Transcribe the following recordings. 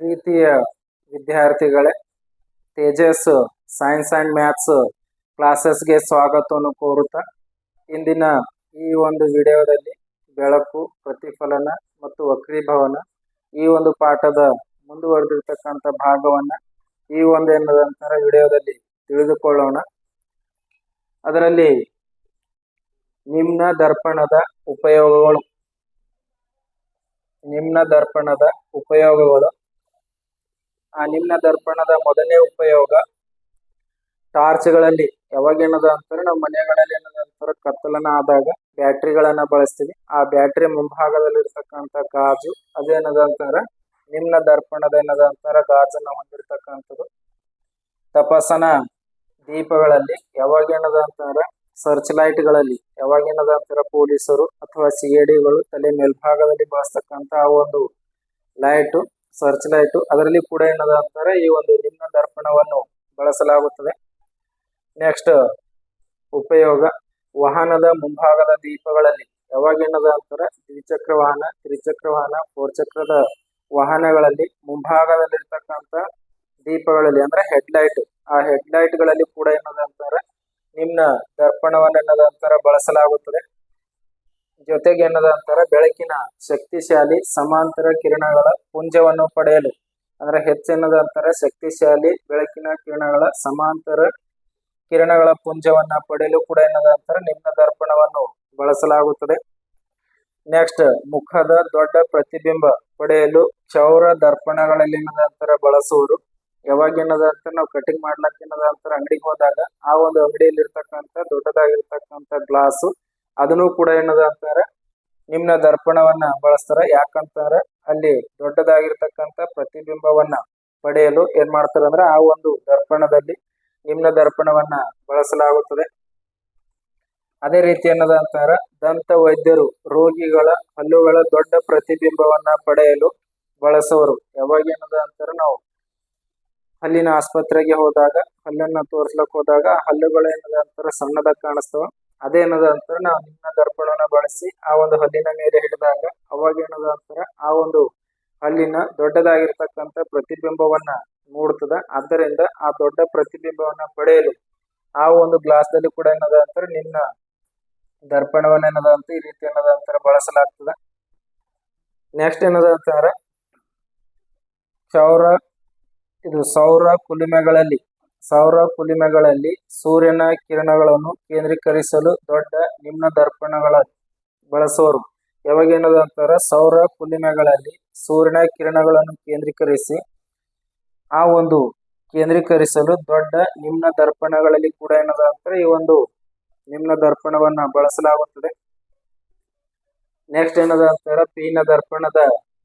ಪ್ರೀತಿಯ ವಿದ್ಯಾರ್ಥಿಗಳೇ, Tejas science and maths ಕ್ಲಾಸಸ್ಗೆ ಸ್ವಾಗತವನ್ನು ಕೋರುತ್ತಾ ಇಂದಿನ ಈ ಒಂದು ವಿಡಿಯೋದಲ್ಲಿ ಬೆಳಕು, ಪ್ರತಿಫಲನ ಮತ್ತು ವಕ್ರೀಭವನ ಈ ಒಂದು ಪಾಠದ ಮುಂದುವರೆದಿರ್ತಕ್ಕಂಥ ಭಾಗವನ್ನು ಈ ಒಂದು ಎನ್ನುವಂತರ ವಿಡಿಯೋದಲ್ಲಿ ತಿಳಿದುಕೊಳ್ಳೋಣ. ಅದರಲ್ಲಿ ನಿಮ್ನ ದರ್ಪಣದ ಉಪಯೋಗಗಳು. ನಿಮ್ನ ದರ್ಪಣದ ಉಪಯೋಗಗಳು. ನಿಮ್ನ ದರ್ಪಣದ ಮೊದಲನೇ ಉಪಯೋಗ ಟಾರ್ಚ್ಗಳಲ್ಲಿ ಯಾವಾಗ ಏನದ ಅಂತಾರೆ ನಮ್ಮ ಮನೆಗಳಲ್ಲಿ ಏನದ ಅಂತಾರೆ ಕತ್ತಲನ ಆದಾಗ ಬ್ಯಾಟ್ರಿಗಳನ್ನ ಬಳಸ್ತೀವಿ. ಆ ಬ್ಯಾಟ್ರಿ ಮುಂಭಾಗದಲ್ಲಿ ಇರ್ತಕ್ಕಂಥ ಗಾಜು ಅದೇನದ ಅಂತಾರ ನಿಮ್ನ ದರ್ಪಣದ ಏನದ ಅಂತಾರ ಗಾಜನ್ನ ಹೊಂದಿರತಕ್ಕಂಥದ್ದು. ತಪಾಸನ ದೀಪಗಳಲ್ಲಿ ಯಾವಾಗ ಏನದ ಅಂತಾರ ಸರ್ಚ್ ಲೈಟ್ಗಳಲ್ಲಿ ಯಾವಾಗ ಏನದ ಅಂತಾರ ಪೊಲೀಸರು ಅಥವಾ ಸಿ ಎ ಡಿಗಳು ತಲೆ ಮೇಲ್ಭಾಗದಲ್ಲಿ ಬಳಸ್ತಕ್ಕಂತ ಆ ಒಂದು ಲೈಟು ಸರ್ಚ್ ಲೈಟ್ ಅದರಲ್ಲಿ ಕೂಡ ಏನದ ಅಂತಾರೆ, ಈ ಒಂದು ನಿಮ್ನ ದರ್ಪಣವನ್ನು ಬಳಸಲಾಗುತ್ತದೆ. ನೆಕ್ಸ್ಟ್ ಉಪಯೋಗ, ವಾಹನದ ಮುಂಭಾಗದ ದೀಪಗಳಲ್ಲಿ. ಯಾವಾಗ ಏನದ ಅಂತಾರೆ, ದ್ವಿಚಕ್ರ ವಾಹನ, ತ್ರಿಚಕ್ರ ವಾಹನ ಫೋರ್ ಚಕ್ರದ ವಾಹನಗಳಲ್ಲಿ ಮುಂಭಾಗದಲ್ಲಿರ್ತಕ್ಕಂಥ ದೀಪಗಳಲ್ಲಿ, ಅಂದ್ರೆ ಹೆಡ್ಲೈಟ್. ಆ ಹೆಡ್ಲೈಟ್ಗಳಲ್ಲಿ ಕೂಡ ಏನದ ಅಂತಾರೆ, ನಿಮ್ನ ದರ್ಪಣವನ್ನು ಅಂತಾರೆ, ಬಳಸಲಾಗುತ್ತದೆ. ಜೊತೆಗೆ ಏನದ ಅಂತಾರೆ? ಬೆಳಕಿನ ಶಕ್ತಿಶಾಲಿ, ಸಮಾಂತರ ಕಿರಣಗಳ ಪುಂಜವನ್ನು ಪಡೆಯಲು. ಅಂದ್ರೆ ಹೆಚ್ಚಿನದ ಅಂತಾರೆ? ಶಕ್ತಿಶಾಲಿ, ಬೆಳಕಿನ ಕಿರಣಗಳ ಸಮಾಂತರ ಕಿರಣಗಳ ಪುಂಜವನ್ನ ಪಡೆಯಲು ಕೂಡ ಏನದ ಅಂತಾರೆ? ನಿಮ್ನ ದರ್ಪಣವನ್ನು ಬಳಸಲಾಗುತ್ತದೆ. ನೆಕ್ಸ್ಟ್ ಮುಖದ ದೊಡ್ಡ ಪ್ರತಿಬಿಂಬ ಪಡೆಯಲು ಚೌರ ದರ್ಪಣಗಳಲ್ಲಿ ಏನದ ಬಳಸುವರು ಯಾವಾಗ ಏನದ ಅಂತ ನಾವು ಕಟಿಂಗ್ ಮಾಡ್ಲಕ್ಕ ಏನದ ಅಂತಾರ? ಅಂಗಡಿಗೆ ಹೋದಾಗ ಆ ಒಂದು ಅಂಗಡಿಯಲ್ಲಿ ಇರ್ತಕ್ಕಂಥ ದೊಡ್ಡದಾಗಿರ್ತಕ್ಕಂಥ ಗ್ಲಾಸು ಅದನ್ನು ಕೂಡ ಏನದ ಅಂತಾರೆ, ನಿಮ್ನ ದರ್ಪಣವನ್ನ ಬಳಸ್ತಾರ. ಯಾಕಂತಾರೆ ಅಲ್ಲಿ ದೊಡ್ಡದಾಗಿರ್ತಕ್ಕಂಥ ಪ್ರತಿಬಿಂಬವನ್ನ ಪಡೆಯಲು ಏನ್ ಮಾಡ್ತಾರೆ ಅಂದ್ರೆ ಆ ಒಂದು ದರ್ಪಣದಲ್ಲಿ ನಿಮ್ನ ದರ್ಪಣವನ್ನ ಬಳಸಲಾಗುತ್ತದೆ. ಅದೇ ರೀತಿ ಏನದ ಅಂತಾರ, ದಂತ ವೈದ್ಯರು ರೋಗಿಗಳ ಹಲ್ಲುಗಳ ದೊಡ್ಡ ಪ್ರತಿಬಿಂಬವನ್ನ ಪಡೆಯಲು ಬಳಸುವರು ಯಾವಾಗ ಏನದ ಅಂತಾರೆ ನಾವು ಹಲ್ಲಿನ ಆಸ್ಪತ್ರೆಗೆ ಹೋದಾಗ, ಹಲ್ಲನ್ನ ತೋರ್ಸ್ಲಕ್ ಹೋದಾಗ ಹಲ್ಲುಗಳು ಏನದ ಅಂತಾರ ಸಣ್ಣದಾಗ ಕಾಣಿಸ್ತವ. ಅದೇನದ ಅಂತಾರ ನಾವು ನಿನ್ನ ದರ್ಪಣನ ಬಳಸಿ ಆ ಒಂದು ಹಲ್ಲಿನ ಮೇಲೆ ಹಿಡಿದಾಗ ಅವಾಗ ಏನದ ಅಂತಾರ ಆ ಒಂದು ಹಲ್ಲಿನ ದೊಡ್ಡದಾಗಿರ್ತಕ್ಕಂಥ ಪ್ರತಿಬಿಂಬವನ್ನ ಮೂಡ್ತದ. ಆದ್ದರಿಂದ ಆ ದೊಡ್ಡ ಪ್ರತಿಬಿಂಬವನ್ನ ಪಡೆಯಲು ಆ ಒಂದು ಗ್ಲಾಸ್ದಲ್ಲಿ ಕೂಡ ಏನದ ಅಂತಾರ ನಿನ್ನ ದರ್ಪಣವನ್ನ ಏನದ ಅಂತ ಈ ರೀತಿ ಏನದ ಅಂತಾರ ಬಳಸಲಾಗ್ತದ. ನೆಕ್ಸ್ಟ್ ಏನದ ಅಂತಾರ? ಸೌರ ಇದು ಸೌರ ಕುಲುಮೆಗಳಲ್ಲಿ ಸೌರ ಕುಲುಮೆಗಳಲ್ಲಿ ಸೂರ್ಯನ ಕಿರಣಗಳನ್ನು ಕೇಂದ್ರೀಕರಿಸಲು ದೊಡ್ಡ ನಿಮ್ನ ದರ್ಪಣಗಳ ಬಳಸೋರು. ಯಾವಾಗ ಏನದ ಅಂತಾರ? ಸೌರ ಕುಲುಮೆಗಳಲ್ಲಿ ಸೂರ್ಯನ ಕಿರಣಗಳನ್ನು ಕೇಂದ್ರೀಕರಿಸಿ, ಆ ಒಂದು ಕೇಂದ್ರೀಕರಿಸಲು ದೊಡ್ಡ ನಿಮ್ನ ದರ್ಪಣಗಳಲ್ಲಿ ಕೂಡ ಏನದ ಅಂತಾರೆ? ಈ ಒಂದು ನಿಮ್ನ ದರ್ಪಣವನ್ನ ಬಳಸಲಾಗುತ್ತದೆ. ನೆಕ್ಸ್ಟ್ ಏನದ ಅಂತಾರ? ಪೀನ ದರ್ಪಣದ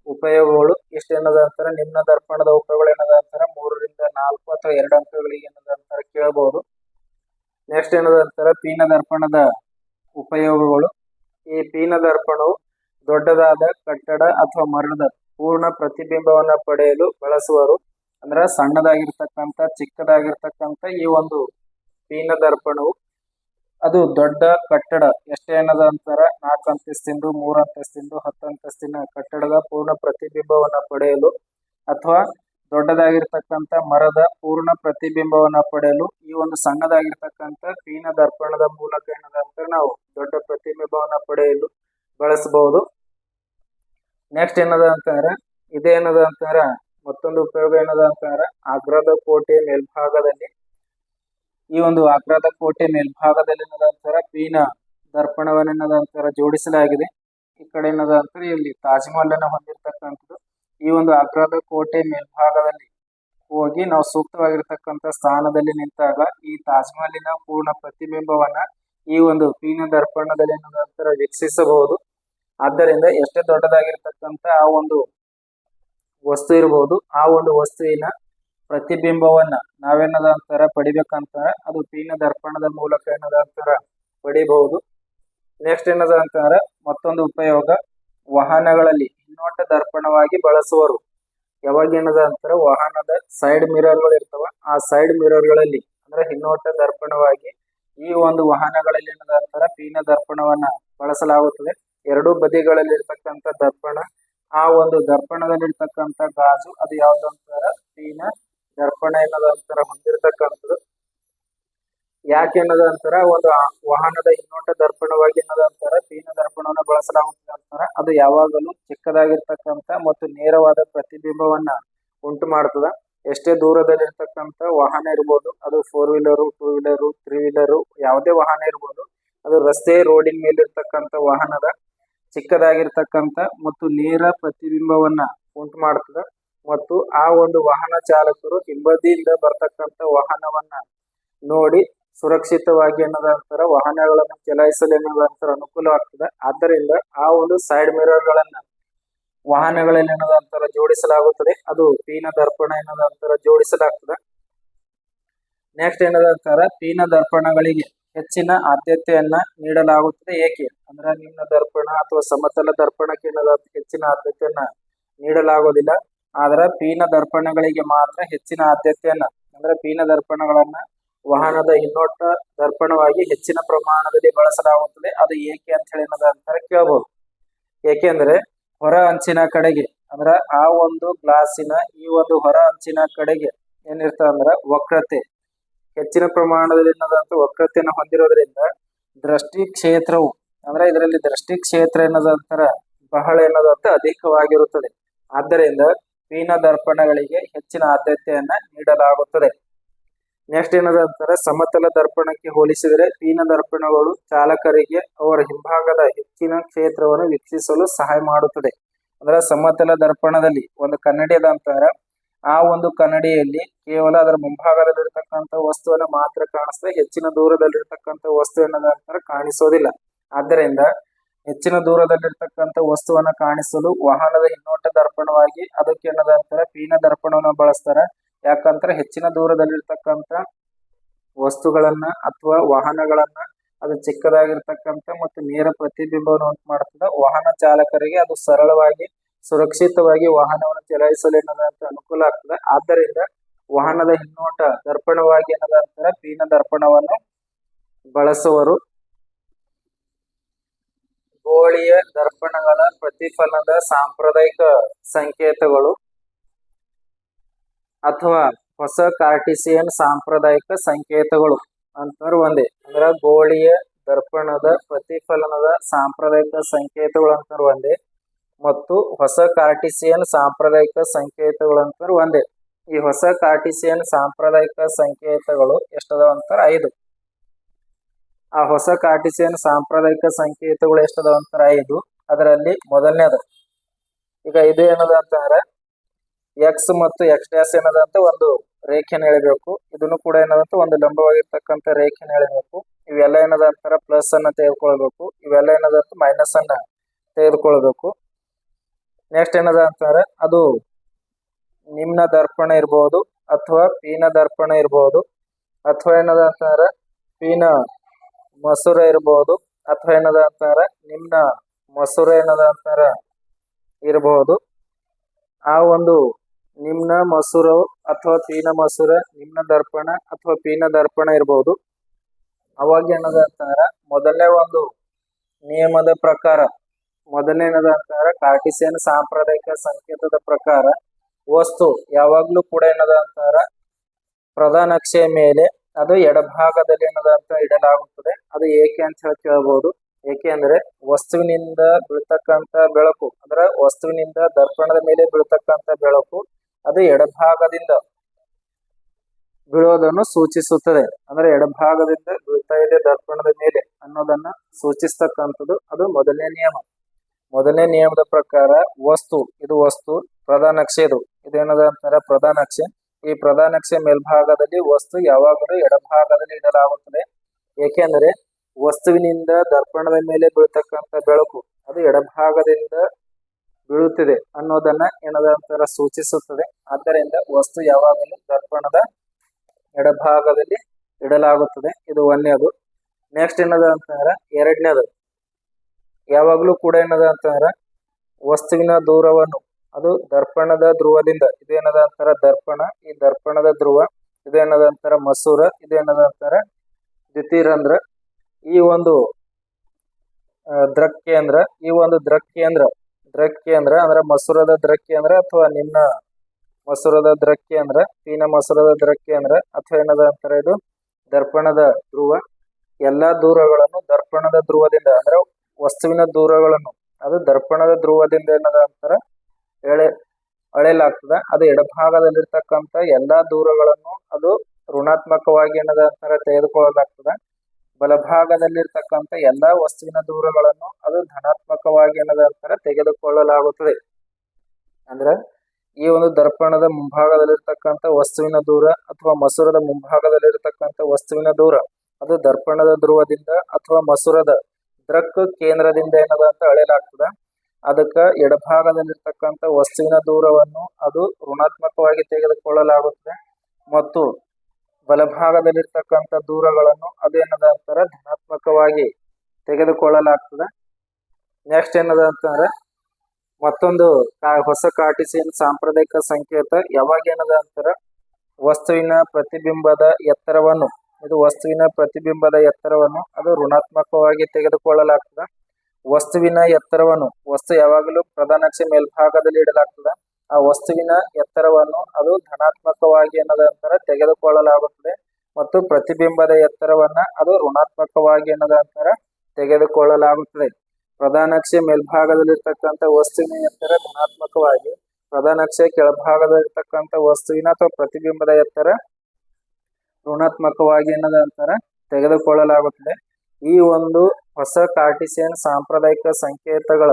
ಉಪಯೋಗಗಳು ಇಷ್ಟ ಏನದ ಅಂತಾರ ನಿಮ್ನ ದರ್ಪಣದ ಉಪಯೋಗಗಳು ಏನದ ಅಂತಾರ ಮೂರರಿಂದ ನಾಲ್ಕು ಅಥವಾ ಎರಡು ಅಂಕಗಳಿಗೆ ಏನದ ಅಂತಾರ ಕೇಳಬಹುದು ನೆಕ್ಸ್ಟ್ ಏನದ ಅಂತಾರ ಪೀನ ದರ್ಪಣದ ಉಪಯೋಗಗಳು. ಈ ಪೀನ ದರ್ಪಣವು ದೊಡ್ಡದಾದ, ಕಟ್ಟಡ ಅಥವಾ ಮರಣದ ಪೂರ್ಣ ಪ್ರತಿಬಿಂಬವನ್ನು ಪಡೆಯಲು ಬಳಸುವರು. ಅಂದ್ರೆ ಸಣ್ಣದಾಗಿರ್ತಕ್ಕಂಥ, ಚಿಕ್ಕದಾಗಿರ್ತಕ್ಕಂಥ ಈ ಒಂದು ಪೀನ ದರ್ಪಣವು ಅದು ದೊಡ್ಡ ಕಟ್ಟಡ. ಎಷ್ಟೇ ಅಂತಾರ ನಾಲ್ಕು ಅಂತಸ್ತಿಂದು, ಮೂರು ಅಂತಸ್ತಿಂದು, ಹತ್ತು ಅಂತಸ್ತಿನ ಕಟ್ಟಡದ ಪೂರ್ಣ ಪ್ರತಿಬಿಂಬವನ್ನ ಪಡೆಯಲು ಅಥವಾ ದೊಡ್ಡದಾಗಿರ್ತಕ್ಕಂಥ ಮರದ ಪೂರ್ಣ ಪ್ರತಿಬಿಂಬವನ್ನ ಪಡೆಯಲು ಈ ಒಂದು ಸಣ್ಣದಾಗಿರ್ತಕ್ಕಂಥ ಪೀನ ದರ್ಪಣದ ಮೂಲಕ ಏನದ ಅಂತಾರ ನಾವು ದೊಡ್ಡ ಪ್ರತಿಬಿಂಬವನ್ನ ಪಡೆಯಲು ಬಳಸಬಹುದು. ನೆಕ್ಸ್ಟ್ ಏನದ ಅಂತಾರ? ಇದೇನದ ಅಂತಾರ? ಮತ್ತೊಂದು ಉಪಯೋಗ ಏನದ ಅಂತಾರ? ಆಗ್ರಾದ ಕೋಟೆ ಮೇಲ್ಭಾಗದಲ್ಲಿ ಈ ಒಂದು ಆಗ್ರಾದ ಕೋಟೆ ಮೇಲ್ಭಾಗದಲ್ಲಿ ಏನದ ಅಂತಾರ, ಪೀನ ದರ್ಪಣವನ್ನ ಜೋಡಿಸಲಾಗಿದೆ. ಈ ಕಡೆ ಏನದ ಇಲ್ಲಿ ತಾಜ್ ಮಹಲ್ ಅನ್ನು ಹೊಂದಿರತಕ್ಕಂಥದ್ದು. ಈ ಒಂದು ಆಗ್ರಾದ ಕೋಟೆ ಮೇಲ್ಭಾಗದಲ್ಲಿ ಹೋಗಿ ನಾವು ಸೂಕ್ತವಾಗಿರ್ತಕ್ಕಂಥ ಸ್ಥಾನದಲ್ಲಿ ನಿಂತಾಗ ಈ ತಾಜ್ ಮಹಲಿನ ಪೂರ್ಣ ಪ್ರತಿಬಿಂಬವನ್ನ ಈ ಒಂದು ಪೀನ ದರ್ಪಣದಲ್ಲಿ ಏನದ ಅಂತಾರ ವೀಕ್ಷಿಸಬಹುದು. ಆದ್ದರಿಂದ ಎಷ್ಟೇ ದೊಡ್ಡದಾಗಿರ್ತಕ್ಕಂಥ ಆ ಒಂದು ವಸ್ತು ಇರಬಹುದು ಆ ಒಂದು ವಸ್ತುವಿನ ಪ್ರತಿಬಿಂಬವನ್ನ ನಾವೇನದ ಅಂತಾರ ಪಡಿಬೇಕಂತಾರ ಅದು ಪೀನ ದರ್ಪಣದ ಮೂಲಕ ಏನದ ಅಂತಾರ ಪಡಿಬಹುದು. ನೆಕ್ಸ್ಟ್ ಏನದ ಅಂತಾರ ಮತ್ತೊಂದು ಉಪಯೋಗ, ವಾಹನಗಳಲ್ಲಿ ಹಿನ್ನೋಟ ದರ್ಪಣವಾಗಿ ಬಳಸುವರು. ಯಾವಾಗ ಏನದ ಅಂತಾರ ವಾಹನದ ಸೈಡ್ ಮಿರರ್ಗಳು ಇರ್ತಾವ, ಆ ಸೈಡ್ ಮಿರರ್ಗಳಲ್ಲಿ ಅಂದ್ರೆ ಹಿನ್ನೋಟ ದರ್ಪಣವಾಗಿ ಈ ಒಂದು ವಾಹನಗಳಲ್ಲಿ ಏನದ ಅಂತಾರ ಪೀನ ದರ್ಪಣವನ್ನ ಬಳಸಲಾಗುತ್ತದೆ. ಎರಡೂ ಬದಿಗಳಲ್ಲಿ ಇರ್ತಕ್ಕಂಥ ದರ್ಪಣ, ಆ ಒಂದು ದರ್ಪಣದಲ್ಲಿರ್ತಕ್ಕಂಥ ಗಾಜು ಅದು ಯಾವ್ದು ಅಂತಾರ ಪೀನ ದರ್ಪಣ ಅನ್ನೋದು ಅಂತರ ಹೊಂದಿರತಕ್ಕಂಥದ್ದು. ಯಾಕೆ ಅನ್ನೋದು ಅಂತಾರ, ಒಂದು ವಾಹನದ ಹಿನ್ನೋಟ ದರ್ಪಣವಾಗಿ ಅನ್ನೋದು ಅಂತಾರ, ಪೀನ ದರ್ಪಣವನ್ನು ಬಳಸಲಾಗುತ್ತದೆ ಅಂತಾರ. ಅದು ಯಾವಾಗಲೂ ಚಿಕ್ಕದಾಗಿರ್ತಕ್ಕಂಥ ಮತ್ತು ನೇರವಾದ ಪ್ರತಿಬಿಂಬವನ್ನ ಉಂಟು ಮಾಡ್ತದ. ಎಷ್ಟೇ ದೂರದಲ್ಲಿರ್ತಕ್ಕಂಥ ವಾಹನ ಇರ್ಬೋದು, ಅದು four wheeler two wheeler three wheeler ಯಾವುದೇ ವಾಹನ ಇರ್ಬೋದು, ಅದು ರಸ್ತೆ ರೋಡಿನ ಮೇಲಿರ್ತಕ್ಕಂಥ ವಾಹನದ ಚಿಕ್ಕದಾಗಿರ್ತಕ್ಕಂಥ ಮತ್ತು ನೇರ ಪ್ರತಿಬಿಂಬವನ್ನ ಉಂಟು ಮಾಡ್ತದ. ಮತ್ತು ಆ ಒಂದು ವಾಹನ ಚಾಲಕರು ಹಿಂಬದಿಯಿಂದ ಬರ್ತಕ್ಕಂಥ ವಾಹನವನ್ನ ನೋಡಿ ಸುರಕ್ಷಿತವಾಗಿ ಅನ್ನೋದಂತರ ವಾಹನಗಳನ್ನು ಚಲಾಯಿಸಲು ಅನ್ನೋದಂತರ ಅನುಕೂಲವಾಗ್ತದೆ. ಆದ್ದರಿಂದ ಆ ಒಂದು ಸೈಡ್ ಮಿರರ್ ಗಳನ್ನ ವಾಹನಗಳಲ್ಲಿ ಅನ್ನೋದಂತರ ಜೋಡಿಸಲಾಗುತ್ತದೆ. ಅದು ಪೀನ ದರ್ಪಣ ಎನ್ನುವುದಂತರ ಜೋಡಿಸಲಾಗ್ತದೆ. ನೆಕ್ಸ್ಟ್ ಏನದಂತರ ಪೀನ ದರ್ಪಣಗಳಿಗೆ ಹೆಚ್ಚಿನ ಆದ್ಯತೆಯನ್ನ ನೀಡಲಾಗುತ್ತದೆ. ಏಕೆ? ಅಂದ್ರೆ ನಿಮ್ನ ದರ್ಪಣ ಅಥವಾ ಸಮತಲ ದರ್ಪಣಕ್ಕೆ ಏನದ ಹೆಚ್ಚಿನ ಆದ್ಯತೆಯನ್ನ ನೀಡಲಾಗುವುದಿಲ್ಲ. ಆದ್ರೆ ಪೀನ ದರ್ಪಣಗಳಿಗೆ ಮಾತ್ರ ಹೆಚ್ಚಿನ ಆದ್ಯತೆಯನ್ನ, ಅಂದ್ರೆ ಪೀನ ದರ್ಪಣಗಳನ್ನ ವಾಹನದ ಹಿನ್ನೋಟ ದರ್ಪಣವಾಗಿ ಹೆಚ್ಚಿನ ಪ್ರಮಾಣದಲ್ಲಿ ಬಳಸಲಾಗುತ್ತದೆ. ಅದು ಏಕೆ ಅಂತ ಹೇಳಿ ಅಂತ ಕೇಳಬಹುದು ಏಕೆಂದ್ರೆ ಹೊರ ಅಂಚಿನ ಕಡೆಗೆ, ಅಂದ್ರ ಆ ಒಂದು ಗ್ಲಾಸಿನ ಈ ಒಂದು ಹೊರ ಅಂಚಿನ ಕಡೆಗೆ ಏನಿರ್ತ ಅಂದ್ರ ವಕ್ರತೆ. ಹೆಚ್ಚಿನ ಪ್ರಮಾಣದಲ್ಲಿ ಏನದಂತ ವಕ್ರತೆಯನ್ನು ಹೊಂದಿರೋದ್ರಿಂದ ದೃಷ್ಟಿ ಕ್ಷೇತ್ರವು, ಅಂದ್ರೆ ಇದರಲ್ಲಿ ದೃಷ್ಟಿ ಕ್ಷೇತ್ರ ಏನದಂತರ ಬಹಳ ಏನದಂತ ಅಧಿಕವಾಗಿರುತ್ತದೆ. ಆದ್ದರಿಂದ ಪೀನ ದರ್ಪಣಗಳಿಗೆ ಹೆಚ್ಚಿನ ಆದ್ಯತೆಯನ್ನ ನೀಡಲಾಗುತ್ತದೆ. ನೆಕ್ಸ್ಟ್ ಏನದಂತಾರೆ ಸಮತಲ ದರ್ಪಣಕ್ಕೆ ಹೋಲಿಸಿದರೆ ಪೀನ ದರ್ಪಣಗಳು ಚಾಲಕರಿಗೆ ಅವರ ಹಿಂಭಾಗದ ಹೆಚ್ಚಿನ ಕ್ಷೇತ್ರವನ್ನು ವೀಕ್ಷಿಸಲು ಸಹಾಯ ಮಾಡುತ್ತದೆ. ಅಂದ್ರೆ ಸಮತಲ ದರ್ಪಣದಲ್ಲಿ ಒಂದು ಕನ್ನಡಿಯದ ಅಂತಾರ, ಆ ಒಂದು ಕನ್ನಡಿಯಲ್ಲಿ ಕೇವಲ ಅದರ ಮುಂಭಾಗದಲ್ಲಿರ್ತಕ್ಕಂಥ ವಸ್ತುವನ್ನು ಮಾತ್ರ ಕಾಣಿಸ್ತದೆ ಹೆಚ್ಚಿನ ದೂರದಲ್ಲಿರ್ತಕ್ಕಂಥ ವಸ್ತು ಅನ್ನೋದಂತರ ಕಾಣಿಸೋದಿಲ್ಲ. ಆದ್ದರಿಂದ ಹೆಚ್ಚಿನ ದೂರದಲ್ಲಿರ್ತಕ್ಕಂಥ ವಸ್ತುವನ್ನ ಕಾಣಿಸಲು ವಾಹನದ ಹಿನ್ನೋಟ ದರ್ಪಣವಾಗಿ ಅದಕ್ಕೆ ಏನದಂತರ ಪೀನ ದರ್ಪಣವನ್ನು ಬಳಸ್ತಾರ. ಯಾಕಂದ್ರೆ ಹೆಚ್ಚಿನ ದೂರದಲ್ಲಿರ್ತಕ್ಕಂಥ ವಸ್ತುಗಳನ್ನ ಅಥವಾ ವಾಹನಗಳನ್ನ ಅದು ಚಿಕ್ಕದಾಗಿರ್ತಕ್ಕಂಥ ಮತ್ತು ನೇರ ಪ್ರತಿಬಿಂಬವನ್ನು ಉಂಟು ಮಾಡ್ತದ ವಾಹನ ಚಾಲಕರಿಗೆ ಅದು ಸರಳವಾಗಿ, ಸುರಕ್ಷಿತವಾಗಿ ವಾಹನವನ್ನು ಚಲಾಯಿಸಲು ಏನದಂತ ಅನುಕೂಲ ಆಗ್ತದೆ. ಆದ್ದರಿಂದ ವಾಹನದ ಹಿನ್ನೋಟ ದರ್ಪಣವಾಗಿ ಏನದಂತರ ಪೀನ ದರ್ಪಣವನ್ನು ಬಳಸುವರು. ಗೋಳಿಯ ದರ್ಪಣಗಳ ಪ್ರತಿಫಲನದ ಸಾಂಪ್ರದಾಯಿಕ ಸಂಕೇತಗಳು ಅಥವಾ ಹೊಸ ಕಾರ್ಟಿಸಿಯನ್ ಸಾಂಪ್ರದಾಯಿಕ ಸಂಕೇತಗಳು ಅಂತಂದ್ರೆ ಒಂದೇ. ಅಂದ್ರ ಗೋಳಿಯ ದರ್ಪಣದ ಪ್ರತಿಫಲನದ ಸಾಂಪ್ರದಾಯಿಕ ಸಂಕೇತಗಳು ಅಂತಾರೆ ಒಂದೇ. ಮತ್ತು ಹೊಸ ಕಾರ್ಟಿಸಿಯನ್ ಸಾಂಪ್ರದಾಯಿಕ ಸಂಕೇತಗಳು ಅಂತಾರೆ ಒಂದೇ. ಈ ಹೊಸ ಕಾರ್ಟಿಸಿಯನ್ ಸಾಂಪ್ರದಾಯಿಕ ಸಂಕೇತಗಳು ಎಷ್ಟದಾವ ಅಂತಾರೆ ಐದು. ಆ ಹೊಸ ಕಾರ್ಟಿಸಿಯನ್ ಸಾಂಪ್ರದಾಯಿಕ ಸಂಕೇತಗಳು ಎಷ್ಟದಾವ ಅಂತಾರ? ಐದು ಅದರಲ್ಲಿ ಮೊದಲನೇದ. ಈಗ ಇದು ಏನದ ಅಂತಂದ್ರೆ ಎಕ್ಸ್ ಮತ್ತು ಎಕ್ಸ್ ಡ್ಯಾಸ್ ಏನದಂತ ಒಂದು ರೇಖೆನ ಎಳಿಬೇಕು ಇದನ್ನು ಕೂಡ ಏನದ ಅಂತ ಒಂದು ಲಂಬವಾಗಿರ್ತಕ್ಕಂಥ ರೇಖೆನ ಹೇಳಬೇಕು. ಇವೆಲ್ಲ ಏನದ ಅಂತಾರ? ಪ್ಲಸ್ ಅನ್ನ ತೆಗೆದುಕೊಳ್ಬೇಕು. ಇವೆಲ್ಲ ಏನದ ಅಂತ ಮೈನಸ್ ಅನ್ನ ತೆಗೆದುಕೊಳ್ಬೇಕು. ನೆಕ್ಸ್ಟ್ ಏನದ ಅಂತಾರೆ? ಅದು ನಿಮ್ನ ದರ್ಪಣ ಇರ್ಬೋದು ಅಥವಾ ಪೀನ ದರ್ಪಣ ಇರ್ಬೋದು. ಅಥವಾ ಏನದ ಅಂತಾರೆ? ಪೀನ ಮಸೂರ ಇರಬಹುದು ಅಥವಾ ಏನದ ಅಂತಾರ? ನಿಮ್ನ ಮಸೂರ ಏನದ ಅಂತಾರ? ಇರಬಹುದು ಆ ಒಂದು ನಿಮ್ನ ಮಸೂರ ಅಥವಾ ಪೀನ ಮಸೂರ, ನಿಮ್ನ ದರ್ಪಣ ಅಥವಾ ಪೀನ ದರ್ಪಣ ಇರಬಹುದು ಅವಾಗ ಏನದ ಅಂತಾರ? ಮೊದಲನೇ ಒಂದು ನಿಯಮದ ಪ್ರಕಾರ. ಮೊದಲನೇನದ ಅಂತಾರ? ಕಾರ್ಟಿಸಿಯನ್ ಸಾಂಪ್ರದಾಯಿಕ ಸಂಕೇತದ ಪ್ರಕಾರ ವಸ್ತು ಯಾವಾಗ್ಲೂ ಕೂಡ ಏನದ ಅಂತಾರ? ಪ್ರಧಾನ ಪ್ರಧಾನಕ್ಷೆಯ ಮೇಲೆ ಅದು ಎಡಭಾಗದಲ್ಲಿ ಏನದ ಅಂತ ಇಡಲಾಗುತ್ತದೆ. ಅದು ಏಕೆ ಅಂತ ಹೇಳಿ ಕೇಳಬಹುದು ಏಕೆ ಅಂದ್ರೆ ವಸ್ತುವಿನಿಂದ ಬೀಳ್ತಕ್ಕಂತ ಬೆಳಕು, ಅಂದ್ರೆ ವಸ್ತುವಿನಿಂದ ದರ್ಪಣದ ಮೇಲೆ ಬೀಳ್ತಕ್ಕಂತ ಬೆಳಕು, ಅದು ಎಡಭಾಗದಿಂದ ಬೀಳೋದನ್ನು ಸೂಚಿಸುತ್ತದೆ. ಅಂದ್ರೆ ಎಡಭಾಗದಿಂದ ಬೀಳ್ತಾ ಇದೆ ದರ್ಪಣದ ಮೇಲೆ ಅನ್ನೋದನ್ನ ಸೂಚಿಸ್ತಕ್ಕಂಥದ್ದು ಅದು ಮೊದಲನೇ ನಿಯಮ. ಮೊದಲನೇ ನಿಯಮದ ಪ್ರಕಾರ ವಸ್ತು, ಇದು ವಸ್ತು, ಪ್ರಧಾನ ಪ್ರಧಾನಕ್ಷೆ ಇದು. ಇದೇನದ ಪ್ರಧಾನ ಪ್ರಧಾನಕ್ಷೆ ಈ ಪ್ರಧಾನಕ್ಷೆ ಮೇಲ್ಭಾಗದಲ್ಲಿ ವಸ್ತು ಯಾವಾಗಲೂ ಎಡಭಾಗದಲ್ಲಿ ಇಡಲಾಗುತ್ತದೆ. ಏಕೆಂದರೆ ವಸ್ತುವಿನಿಂದ ದರ್ಪಣದ ಮೇಲೆ ಬೀಳ್ತಕ್ಕಂಥ ಬೆಳಕು ಅದು ಎಡಭಾಗದಿಂದ ಬೀಳುತ್ತಿದೆ ಅನ್ನೋದನ್ನ ಏನದ ಅಂತಾರ ಸೂಚಿಸುತ್ತದೆ. ಆದ್ದರಿಂದ ವಸ್ತು ಯಾವಾಗಲೂ ದರ್ಪಣದ ಎಡಭಾಗದಲ್ಲಿ ಇಡಲಾಗುತ್ತದೆ. ಇದು ಒಂದನೇದು. ನೆಕ್ಸ್ಟ್ ಏನದ ಅಂತಾರ ಎರಡನೇದು. ಯಾವಾಗಲೂ ಕೂಡ ಏನದ ಅಂತಾರ ವಸ್ತುವಿನ ದೂರವನ್ನು ಅದು ದರ್ಪಣದ ಧ್ರುವದಿಂದ ಇದೇನದ ಅಂತಾರ ದರ್ಪಣ, ಈ ದರ್ಪಣದ ಧ್ರುವ ಇದೇನದ ಅಂತಾರ ಮಸೂರ ಇದೇನದ ಅಂತಾರ ದ್ವಿತೀರಂಧ್ರ ಈ ಒಂದು ದ್ರಕ್ಕೇಂದ್ರ ಈ ಒಂದು ದ್ರಕ್ಕೇಂದ್ರ ಕೇಂದ್ರ ದ್ರಕ್ಕೆ ಅಂದ್ರ ಅಂದ್ರ ಮಸೂರದ ದ್ರಕ್ಕೆ ಅಂದ್ರ ಅಥವಾ ನಿನ್ನ ಮಸೂರದ ದ್ರಕ್ಕೆ ಅಂದ್ರ ಪೀನ ಮಸೂರದ ದ್ರಕ್ಕೇಂದ್ರ ಅಥವಾ ಏನದ ಅಂತಾರ ಇದು? ದರ್ಪಣದ ಧ್ರುವ. ಎಲ್ಲಾ ದೂರಗಳನ್ನು ದರ್ಪಣದ ಧ್ರುವದಿಂದ, ಅಂದ್ರೆ ವಸ್ತುವಿನ ದೂರಗಳನ್ನು, ಅದು ದರ್ಪಣದ ಧ್ರುವದಿಂದ ಏನದ ಅಂತಾರ ಎಳೆ ಅಳೆಯಲಾಗ್ತದ ಅದು ಎಡಭಾಗದಲ್ಲಿರ್ತಕ್ಕಂಥ ಎಲ್ಲಾ ದೂರಗಳನ್ನು ಅದು ಋಣಾತ್ಮಕವಾಗಿ ಏನದ ಅಂತಾರೆ ತೆಗೆದುಕೊಳ್ಳಲಾಗ್ತದ. ಬಲಭಾಗದಲ್ಲಿರ್ತಕ್ಕಂಥ ಎಲ್ಲಾ ವಸ್ತುವಿನ ದೂರಗಳನ್ನು ಅದು ಧನಾತ್ಮಕವಾಗಿ ಏನದ ಅಂತಾರೆ ತೆಗೆದುಕೊಳ್ಳಲಾಗುತ್ತದೆ. ಅಂದ್ರೆ ಈ ಒಂದು ದರ್ಪಣದ ಮುಂಭಾಗದಲ್ಲಿರ್ತಕ್ಕಂಥ ವಸ್ತುವಿನ ದೂರ ಅಥವಾ ಮಸೂರದ ಮುಂಭಾಗದಲ್ಲಿರ್ತಕ್ಕಂಥ ವಸ್ತುವಿನ ದೂರ, ಅದು ದರ್ಪಣದ ಧ್ರುವದಿಂದ ಅಥವಾ ಮಸೂರದ ದ್ರಕ್ ಕೇಂದ್ರದಿಂದ ಏನದ ಅಂತ ಅಳೆಯಲಾಗ್ತದ ಅದಕ್ಕ ಎಡಭಾಗದಲ್ಲಿರ್ತಕ್ಕಂಥ ವಸ್ತುವಿನ ದೂರವನ್ನು ಅದು ಋಣಾತ್ಮಕವಾಗಿ ತೆಗೆದುಕೊಳ್ಳಲಾಗುತ್ತದೆ. ಮತ್ತು ಬಲಭಾಗದಲ್ಲಿರ್ತಕ್ಕಂಥ ದೂರಗಳನ್ನು ಅದೇನದ ಅಂತಾರೆ ಧನಾತ್ಮಕವಾಗಿ ತೆಗೆದುಕೊಳ್ಳಲಾಗ್ತದೆ. ನೆಕ್ಸ್ಟ್ ಏನದ ಅಂತಂದ್ರೆ ಮತ್ತೊಂದು ಹೊಸ ಕಾರ್ಟಿಸಿಯನ್ ಸಾಂಪ್ರದಾಯಿಕ ಸಂಕೇತ ಯಾವಾಗ ಏನದ ಅಂತಾರ ವಸ್ತುವಿನ ಪ್ರತಿಬಿಂಬದ ಎತ್ತರವನ್ನು, ಇದು ವಸ್ತುವಿನ ಪ್ರತಿಬಿಂಬದ ಎತ್ತರವನ್ನು ಅದು ಋಣಾತ್ಮಕವಾಗಿ ತೆಗೆದುಕೊಳ್ಳಲಾಗ್ತದೆ. ವಸ್ತುವಿನ ಎತ್ತರವನ್ನು, ವಸ್ತು ಯಾವಾಗಲೂ ಪ್ರಧಾನಕ್ಷೆ ಮೇಲ್ಭಾಗದಲ್ಲಿ ಇಡಲಾಗ್ತದೆ. ಆ ವಸ್ತುವಿನ ಎತ್ತರವನ್ನು ಅದು ಧನಾತ್ಮಕವಾಗಿ ಅನ್ನೋದಂತರ ತೆಗೆದುಕೊಳ್ಳಲಾಗುತ್ತದೆ. ಮತ್ತು ಪ್ರತಿಬಿಂಬದ ಎತ್ತರವನ್ನ ಅದು ಋಣಾತ್ಮಕವಾಗಿ ಅನ್ನೋದಂತರ ತೆಗೆದುಕೊಳ್ಳಲಾಗುತ್ತದೆ. ಪ್ರಧಾನಕ್ಷೆ ಮೇಲ್ಭಾಗದಲ್ಲಿರ್ತಕ್ಕಂಥ ವಸ್ತುವಿನ ಎತ್ತರ ಧನಾತ್ಮಕವಾಗಿ ಪ್ರಧಾನಕ್ಷೆ ಕೆಳಭಾಗದಲ್ಲಿರ್ತಕ್ಕಂಥ ವಸ್ತುವಿನ ಅಥವಾ ಪ್ರತಿಬಿಂಬದ ಎತ್ತರ ಋಣಾತ್ಮಕವಾಗಿ ಅನ್ನೋದಂತರ ತೆಗೆದುಕೊಳ್ಳಲಾಗುತ್ತದೆ. ಈ ಒಂದು ಹೊಸ ಕಾರ್ಟಿಸಿಯನ್ ಸಾಂಪ್ರದಾಯಿಕ ಸಂಕೇತಗಳ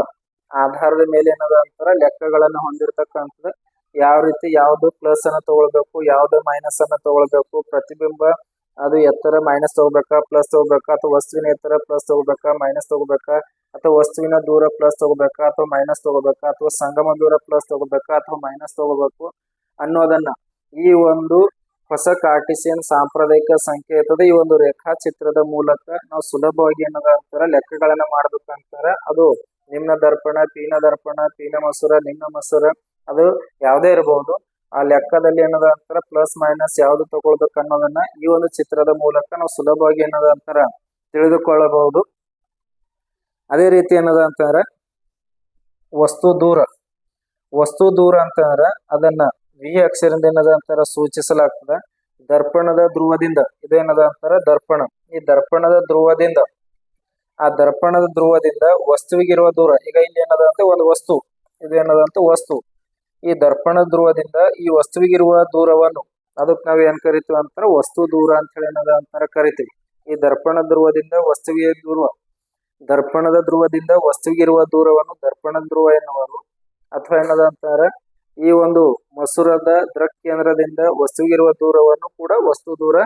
ಆಧಾರದ ಮೇಲೆ ಏನದ ಅಂತಾರ ಲೆಕ್ಕಗಳನ್ನು ಹೊಂದಿರತಕ್ಕಂಥದ್ದು. ಯಾವ ರೀತಿ ಯಾವ್ದು ಪ್ಲಸ್ ಅನ್ನ ತಗೊಳ್ಬೇಕು, ಯಾವ್ದು ಮೈನಸ್ ಅನ್ನ ತಗೊಳ್ಬೇಕು, ಪ್ರತಿಬಿಂಬ ಅದು ಎತ್ತರ ಮೈನಸ್ ತಗೋಬೇಕಾ ಪ್ಲಸ್ ತಗೋಬೇಕಾ ಅಥವಾ ವಸ್ತುವಿನ ಎತ್ತರ ಪ್ಲಸ್ ತಗೋಬೇಕಾ ಮೈನಸ್ ತಗೋಬೇಕಾ ಅಥವಾ ವಸ್ತುವಿನ ದೂರ ಪ್ಲಸ್ ತಗೋಬೇಕಾ ಅಥವಾ ಮೈನಸ್ ತಗೋಬೇಕಾ ಅಥವಾ ಸಂಗಮ ದೂರ ಪ್ಲಸ್ ತಗೋಬೇಕಾ ಅಥವಾ ಮೈನಸ್ ತಗೋಬೇಕು ಅನ್ನೋದನ್ನ ಈ ಒಂದು ಹೊಸ ಕಾರ್ಟಿಸಿಯನ್ ಸಾಂಪ್ರದಾಯಿಕ ಸಂಕೇತದ ಈ ಒಂದು ರೇಖಾಚಿತ್ರದ ಮೂಲಕ ನಾವು ಸುಲಭವಾಗಿ ಏನದ ಅಂತಾರ ಲೆಕ್ಕಗಳನ್ನ ಮಾಡ್ಬೇಕಂತಾರ. ಅದು ನಿಮ್ನ ದರ್ಪಣ, ಪೀನ ದರ್ಪಣ, ಪೀನ ಮಸೂರ ನಿಮ್ನ ಮಸೂರ, ಅದು ಯಾವುದೇ ಇರಬಹುದು ಆ ಲೆಕ್ಕದಲ್ಲಿ ಏನದ ಅಂತಾರ ಪ್ಲಸ್ ಮೈನಸ್ ಯಾವ್ದು ತಗೊಳ್ಬೇಕು ಅನ್ನೋದನ್ನ ಈ ಒಂದು ಚಿತ್ರದ ಮೂಲಕ ನಾವು ಸುಲಭವಾಗಿ ಏನದ ಅಂತಾರ ತಿಳಿದುಕೊಳ್ಳಬಹುದು. ಅದೇ ರೀತಿ ಏನದ ಅಂತಾರ ವಸ್ತು ದೂರ. ವಸ್ತು ದೂರ ಅಂತಂದ್ರ ಅದನ್ನ ವಿ ಅಕ್ಷರದಿಂದ ಏನದ ಅಂತಾರ ಸೂಚಿಸಲಾಗ್ತದ? ದರ್ಪಣದ ಧ್ರುವದಿಂದ. ಇದೇನದ ಅಂತಾರ? ದರ್ಪಣ. ಈ ದರ್ಪಣದ ಧ್ರುವದಿಂದ. ಆ ದರ್ಪಣದ ಧ್ರುವದಿಂದ ವಸ್ತುವಿಗಿರುವ ದೂರ. ಈಗ ಇಲ್ಲಿ ಏನದ ಅಂತ? ಒಂದು ವಸ್ತು. ಇದೇನದ ಅಂತ? ವಸ್ತು. ಈ ದರ್ಪಣ ಧ್ರುವದಿಂದ ಈ ವಸ್ತುವಿಗಿರುವ ದೂರವನ್ನು. ಅದಕ್ಕೆ ನಾವ್ ಏನ್ ಕರಿತೀವಿ ಅಂತಾರ? ವಸ್ತು ದೂರ ಅಂತ ಹೇಳಿ ಏನದ ಅಂತಾರ ಕರಿತೀವಿ. ಈ ದರ್ಪಣ ಧ್ರುವದಿಂದ ವಸ್ತುವಿಗೆ ದೂರ. ದರ್ಪಣದ ಧ್ರುವದಿಂದ ವಸ್ತುವಿಗಿರುವ ದೂರವನ್ನು ದರ್ಪಣ ಧ್ರುವ ಎನ್ನುವರು. ಅಥವಾ ಏನದ ಅಂತಾರ? ಈ ಒಂದು ಮಸೂರದ ದೃಕ್ ಕೇಂದ್ರದಿಂದ ವಸ್ತುವಿಗಿರುವ ದೂರವನ್ನು ಕೂಡ ವಸ್ತು ದೂರ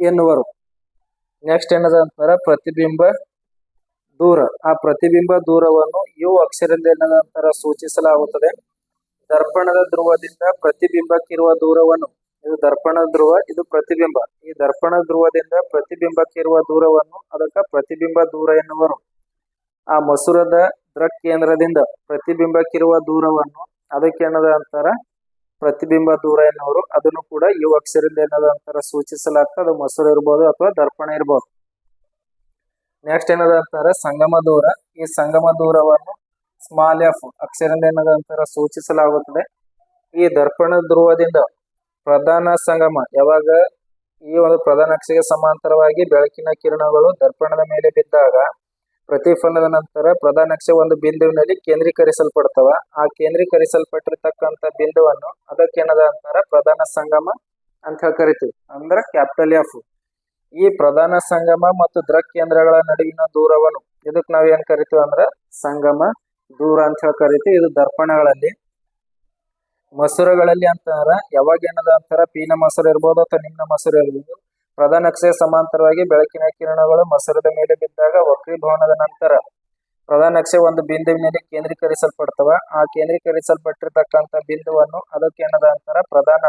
ಎನ್ನುವರು. ನೆಕ್ಸ್ಟ್ ಏನದ ಅಂತಾರ? ಪ್ರತಿಬಿಂಬ ದೂರ. ಆ ಪ್ರತಿಬಿಂಬ ದೂರವನ್ನು ಯು ಅಕ್ಷರದಿಂದ ಏನದ ಅಂತಾರ? ಸೂಚಿಸಲಾಗುತ್ತದೆ. ದರ್ಪಣದ ಧ್ರುವದಿಂದ ಪ್ರತಿಬಿಂಬಕ್ಕಿರುವ ದೂರವನ್ನು. ಇದು ದರ್ಪಣ ಧ್ರುವ, ಇದು ಪ್ರತಿಬಿಂಬ. ಈ ದರ್ಪಣ ಧ್ರುವದಿಂದ ಪ್ರತಿಬಿಂಬಕ್ಕಿರುವ ದೂರವನ್ನು ಅದಕ್ಕ ಪ್ರತಿಬಿಂಬ ದೂರ ಎನ್ನುವರು. ಆ ಮಸೂರದ ದೃಕ್ ಕೇಂದ್ರದಿಂದ ಪ್ರತಿಬಿಂಬಕ್ಕಿರುವ ದೂರವನ್ನು ಅದಕ್ಕೆ ಏನದ ಅಂತಾರ? ಪ್ರತಿಬಿಂಬ ದೂರ ಎನ್ನುವರು ಅದನ್ನು ಕೂಡ ಯು ಅಕ್ಷರದಿಂದ ಏನದ ಅಂತಾರ? ಸೂಚಿಸಲಾಗ್ತದೆ. ಅದು ಮೊಸರು ಇರ್ಬೋದು ಅಥವಾ ದರ್ಪಣ ಇರ್ಬೋದು. ನೆಕ್ಸ್ಟ್ ಏನದ ಅಂತಾರ? ಸಂಗಮ ದೂರ. ಈ ಸಂಗಮ ದೂರವನ್ನು ಸ್ಮಾಲ್ ಎಫ್ ಅಕ್ಷರದಿಂದ ಏನದ ಅಂತಾರ? ಸೂಚಿಸಲಾಗುತ್ತದೆ. ಈ ದರ್ಪಣ ಧ್ರುವದಿಂದ ಪ್ರಧಾನ ಸಂಗಮ, ಯಾವಾಗ? ಈ ಒಂದು ಪ್ರಧಾನ ಅಕ್ಷಗೆ ಸಮಾಂತರವಾಗಿ ಬೆಳಕಿನ ಕಿರಣಗಳು ದರ್ಪಣದ ಮೇಲೆ ಬಿದ್ದಾಗ ಪ್ರತಿಫಲನದ ನಂತರ ಪ್ರಧಾನ ಅಕ್ಷ ಒಂದು ಬಿಂದುವಿನಲ್ಲಿ ಕೇಂದ್ರೀಕರಿಸಲ್ಪಡ್ತವ. ಆ ಕೇಂದ್ರೀಕರಿಸಲ್ಪಟ್ಟಿರ್ತಕ್ಕಂಥ ಬಿಂದುವನ್ನು ಅದಕ್ಕೆ ಏನದ ಅಂತಾರ? ಪ್ರಧಾನ ಸಂಗಮ ಅಂತ ಹೇಳಿ ಕರಿತೀವಿ. ಅಂದ್ರ ಕ್ಯಾಪಿಟಲ್ ಎಫ್. ಈ ಪ್ರಧಾನ ಸಂಗಮ ಮತ್ತು ದೃಕ್ ಕೇಂದ್ರಗಳ ನಡುವಿನ ದೂರವನ್ನು ಇದಕ್ ನಾವ್ ಏನ್ ಕರಿತೀವಿ ಅಂದ್ರ ಸಂಗಮ, ದೂರ ಅಂತ ಹೇಳಿ ಕರಿತೀವಿ. ಇದು ದರ್ಪಣಗಳಲ್ಲಿ. ಮಸೂರಗಳಲ್ಲಿ ಅಂತಂದ್ರ ಯಾವಾಗ ಏನದ ಅಂತಾರ? ಪೀನ ಮೊಸರು ಇರ್ಬೋದು ಅಥವಾ ನಿಮ್ನ ಮೊಸರು ಇರ್ಬೋದು. ಪ್ರಧಾನ ಅಕ್ಷಯ ಸಮಾಂತರವಾಗಿ ಬೆಳಕಿನ ಕಿರಣಗಳು ಮಸರದ ಮೇಲೆ ಬಿದ್ದಾಗ ವಕ್ರೀಭವನದ ನಂತರ ಪ್ರಧಾನ ಅಕ್ಷ ಒಂದು ಬಿಂದುವಿನಲ್ಲಿ ಕೇಂದ್ರೀಕರಿಸಲ್ಪಡ್ತವ. ಆ ಕೇಂದ್ರೀಕರಿಸಲ್ಪಟ್ಟಿರ್ತಕ್ಕಂಥ ಬಿಂದುವನ್ನು ಅದಕ್ಕೆ ಏನದ ಅಂತಾರ ಪ್ರಧಾನ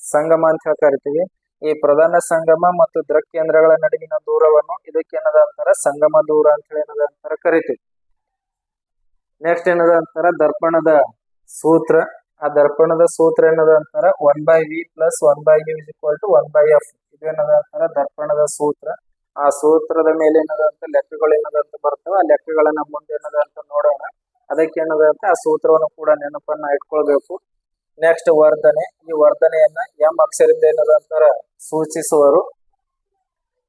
ಸಂಗಮ ಅಂತ ಹೇಳಿ ಕರಿತೀವಿ ಈ ಪ್ರಧಾನ ಸಂಗಮ ಮತ್ತು ದ್ರಕ್ ಕೇಂದ್ರಗಳ ನಡುವಿನ ದೂರವನ್ನು ಇದಕ್ಕೆ ಅಂತಾರ ಸಂಗಮ ದೂರ ಅಂತ ಹೇಳಿ ಏನದ ಅಂತಾರ ಕರಿತೀವಿ. ನೆಕ್ಸ್ಟ್ ಏನದ ಅಂತಾರ ದರ್ಪಣದ ಸೂತ್ರ. ಆ ದರ್ಪಣದ ಸೂತ್ರ ಏನದ ಅಂತಾರ? One by V plus one by U is equal to one by F ಇದೇನದ ಅಂತಾರ? ದರ್ಪಣದ ಸೂತ್ರ. ಆ ಸೂತ್ರದ ಮೇಲೆ ಏನದ ಅಂತ ಲೆಕ್ಕಗಳು ಏನದ ಅಂತ ಬರ್ತವೆ. ಆ ಲೆಕ್ಕಗಳನ್ನ ಮುಂದೆ ಏನದ ಅಂತ ನೋಡೋಣ. ಅದಕ್ಕೆ ಏನದಂತೆ ಆ ಸೂತ್ರವನ್ನು ಕೂಡ ನೆನಪನ್ನ ಇಟ್ಕೊಳ್ಬೇಕು. ನೆಕ್ಸ್ಟ್ ವರ್ಧನೆ. ಈ ವರ್ಧನೆಯನ್ನ ಎಂ ಅಕ್ಷರದಿಂದ ಏನದಂತಾರ ಸೂಚಿಸುವರು.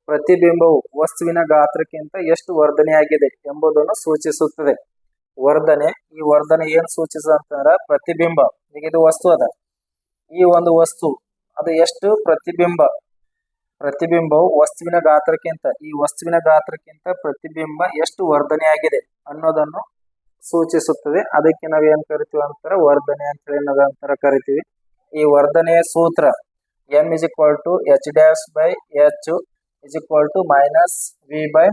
ಪ್ರತಿಬಿಂಬವು ವಸ್ತುವಿನ ಗಾತ್ರಕ್ಕಿಂತ ಎಷ್ಟು ವರ್ಧನೆಯಾಗಿದೆ ಎಂಬುದನ್ನು ಸೂಚಿಸುತ್ತದೆ. ವರ್ಧನೆ. ಈ ವರ್ಧನೆ ಏನ್ ಸೂಚಿಸುತ್ತಂದ್ರ ಪ್ರತಿಬಿಂಬ. ಈಗ ಇದು ವಸ್ತು ಅದ. ಈ ಒಂದು ವಸ್ತು, ಅದು ಎಷ್ಟು? ಪ್ರತಿಬಿಂಬ. ಪ್ರತಿಬಿಂಬವು ವಸ್ತುವಿನ ಗಾತ್ರಕ್ಕಿಂತ, ಈ ವಸ್ತುವಿನ ಗಾತ್ರಕ್ಕಿಂತ ಪ್ರತಿಬಿಂಬ ಎಷ್ಟು ವರ್ಧನೆಯಾಗಿದೆ ಅನ್ನೋದನ್ನು ಸೂಚಿಸುತ್ತದೆ. ಅದಕ್ಕೆ ನಾವ್ ಏನ್ ಕರಿತೀವಿ ಅಂತಾರ ವರ್ಧನೆ ಅಂತ ಹೇಳಿ ನಾವು ಅಂತಾರ ಕರಿತೀವಿ. ಈ ವರ್ಧನೆಯ ಸೂತ್ರ M is equal to H dash by H is equal to minus V by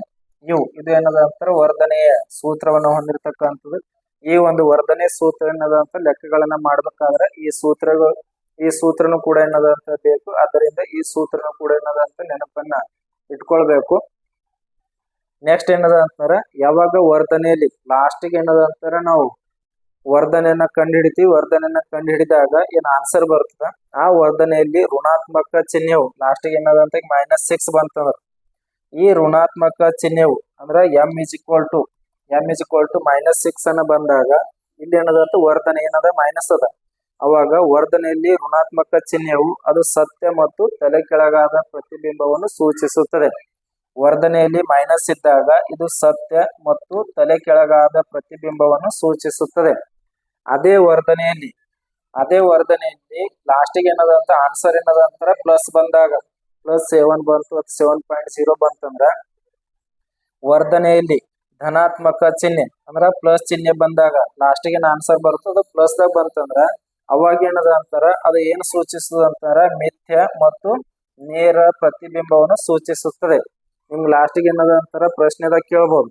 U, ಇದು ಏನದ ಅಂತಾರೆ ವರ್ಧನೆಯ ಸೂತ್ರವನ್ನು ಹೊಂದಿರತಕ್ಕಂಥದ್ದು. ಈ ಒಂದು ವರ್ಧನೆ ಸೂತ್ರ ಏನದ ಅಂತ ಲೆಕ್ಕಗಳನ್ನ ಮಾಡ್ಬೇಕಾದ್ರೆ ಈ ಸೂತ್ರಗಳು, ಈ ಸೂತ್ರನು ಕೂಡ ಏನದ ಅಂತ ಬೇಕು. ಅದರಿಂದ ಈ ಸೂತ್ರನು ಕೂಡ ಏನದ ಅಂತ ನೆನಪನ್ನ ಇಟ್ಕೊಳ್ಬೇಕು. ನೆಕ್ಸ್ಟ್ ಏನದ ಅಂತಾರ, ಯಾವಾಗ ವರ್ಧನೆಯಲ್ಲಿ ಲಾಸ್ಟಿಗೆ ಏನದ ಅಂತಾರ ನಾವು, ವರ್ಧನೆಯನ್ನ ಕಂಡುಹಿಡಿತೀವಿ. ವರ್ಧನೆಯನ್ನ ಕಂಡುಹಿಡಿದಾಗ ಏನ್ ಆನ್ಸರ್ ಬರ್ತದ? ಆ ವರ್ಧನೆಯಲ್ಲಿ ಋಣಾತ್ಮಕ ಚಿಹ್ನೆವು ಲಾಸ್ಟಿಗೆ ಏನದ ಅಂತ ಮೈನಸ್ ಸಿಕ್ಸ್ ಬಂತಂದ್ರ ಈ ಋಣಾತ್ಮಕ ಚಿಹ್ನೆವು ಅಂದ್ರೆ M is equal to M is equal to minus six ಅನ್ನ ಬಂದಾಗ ಇಲ್ಲಿ ಏನದಂತ ವರ್ಧನೆ, ಏನದ? ಮೈನಸ್ ಅದ. ಅವಾಗ ವರ್ಧನೆಯಲ್ಲಿ ಋಣಾತ್ಮಕ ಚಿಹ್ನೆವು ಅದು ಸತ್ಯ ಮತ್ತು ತಲೆ ಕೆಳಗಾದ ಪ್ರತಿಬಿಂಬವನ್ನು ಸೂಚಿಸುತ್ತದೆ. ವರ್ಧನೆಯಲ್ಲಿ ಮೈನಸ್ ಇದ್ದಾಗ ಇದು ಸತ್ಯ ಮತ್ತು ತಲೆ ಕೆಳಗಾದ ಪ್ರತಿಬಿಂಬವನ್ನು ಸೂಚಿಸುತ್ತದೆ. ಅದೇ ವರ್ಧನೆಯಲ್ಲಿ ಅದೇ ವರ್ಧನೆಯಲ್ಲಿ ಲಾಸ್ಟಿಗೆ ಏನದಂತ ಆನ್ಸರ್ ಏನದ ಅಂತಾರ ಪ್ಲಸ್ ಬಂದಾಗ. ಪ್ಲಸ್ ಸೆವೆನ್ ಬಂತು ಅಥವಾ ಸೆವೆನ್ ಪಾಯಿಂಟ್ ಜೀರೋ ಬಂತಂದ್ರ ವರ್ಧನೆಯಲ್ಲಿ ಧನಾತ್ಮಕ ಚಿಹ್ನೆ ಅಂದ್ರ ಪ್ಲಸ್ ಚಿಹ್ನೆ ಬಂದಾಗ ಲಾಸ್ಟಿಗೆ ಆನ್ಸರ್ ಬರ್ತದೆ ಪ್ಲಸ್ ದಾಗ ಬಂತಂದ್ರ ಅವಾಗ ಏನದ ಅಂತಾರ, ಅದು ಏನು ಸೂಚಿಸ್ತದ ಅಂತಾರ, ಮಿಥ್ಯ ಮತ್ತು ನೇರ ಪ್ರತಿಬಿಂಬವನ್ನು ಸೂಚಿಸುತ್ತದೆ. ನಿಮ್ಗೆ ಲಾಸ್ಟಿಗೆ ಏನದ ಅಂತಾರ, ಪ್ರಶ್ನೆದಾಗ ಕೇಳ್ಬೋದು.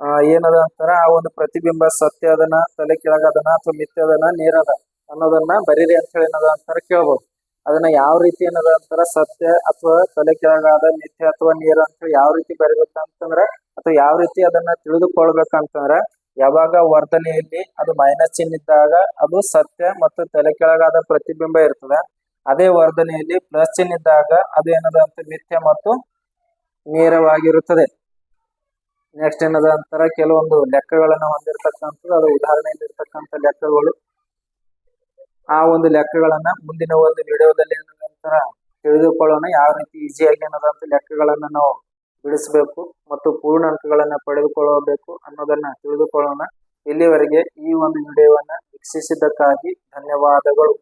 ಆ, ಏನದ ಅಂತಾರ, ಆ ಒಂದು ಪ್ರತಿಬಿಂಬ ಸತ್ಯ ಅದನ, ತಲೆ ಕೆಳಗದನ ಅಥವಾ ಮಿಥ್ಯ ಅದನ, ನೇರ ಅದ ಅನ್ನೋದನ್ನ ಬರೀರಿ ಅಂತ ಹೇಳಿ ಏನದ ಅಂತಾರ ಕೇಳ್ಬೋದು. ಅದನ್ನ ಯಾವ ರೀತಿ ಏನದ ಅಂತಾರ, ಸತ್ಯ ಅಥವಾ ತಲೆ ಕೆಳಗಾದ ನಿತ್ಯ ಅಥವಾ ನೀರ ಅಂತ ಯಾವ ರೀತಿ ಬರಿಬೇಕಂತಂದ್ರ ಅಥವಾ ಯಾವ ರೀತಿ ಅದನ್ನ ತಿಳಿದುಕೊಳ್ಬೇಕಂತಂದ್ರ ಯಾವಾಗ ವರ್ಧನೆಯಲ್ಲಿ ಅದು ಮೈನಸ್ ಚಿಹ್ನೆ ಇದ್ದಾಗ ಅದು ಸತ್ಯ ಮತ್ತು ತಲೆ ಕೆಳಗಾದ ಪ್ರತಿಬಿಂಬ ಇರ್ತದ. ಅದೇ ವರ್ಧನೆಯಲ್ಲಿ ಪ್ಲಸ್ ಚಿಹ್ನೆ ಇದ್ದಾಗ ಅದು ಏನದ ಅಂತ ನಿತ್ಯ ಮತ್ತು ನೇರವಾಗಿರುತ್ತದೆ. ನೆಕ್ಸ್ಟ್ ಏನದ ಅಂತಾರ, ಕೆಲವೊಂದು ಲೆಕ್ಕಗಳನ್ನ ಹೊಂದಿರತಕ್ಕಂಥದ್ದು, ಅದು ಉದಾಹರಣೆಯಲ್ಲಿ ಇರ್ತಕ್ಕಂಥ ಲೆಕ್ಕಗಳು. ಆ ಒಂದು ಲೆಕ್ಕಗಳನ್ನ ಮುಂದಿನ ಒಂದು ವಿಡಿಯೋದಲ್ಲಿ ನಂತರ ತಿಳಿದುಕೊಳ್ಳೋಣ. ಯಾವ ರೀತಿ ಈಸಿಯಾಗಿ ಅಂತ ಲೆಕ್ಕಗಳನ್ನ ನಾವು ಬಿಡಿಸಬೇಕು ಮತ್ತು ಪೂರ್ಣ ಅಂಕಗಳನ್ನ ಪಡೆದುಕೊಳ್ಳಬೇಕು ಅನ್ನೋದನ್ನ ತಿಳಿದುಕೊಳ್ಳೋಣ. ಇಲ್ಲಿವರೆಗೆ ಈ ಒಂದು ವಿಡಿಯೋವನ್ನ ವೀಕ್ಷಿಸಿದ್ದಕ್ಕಾಗಿ ಧನ್ಯವಾದಗಳು.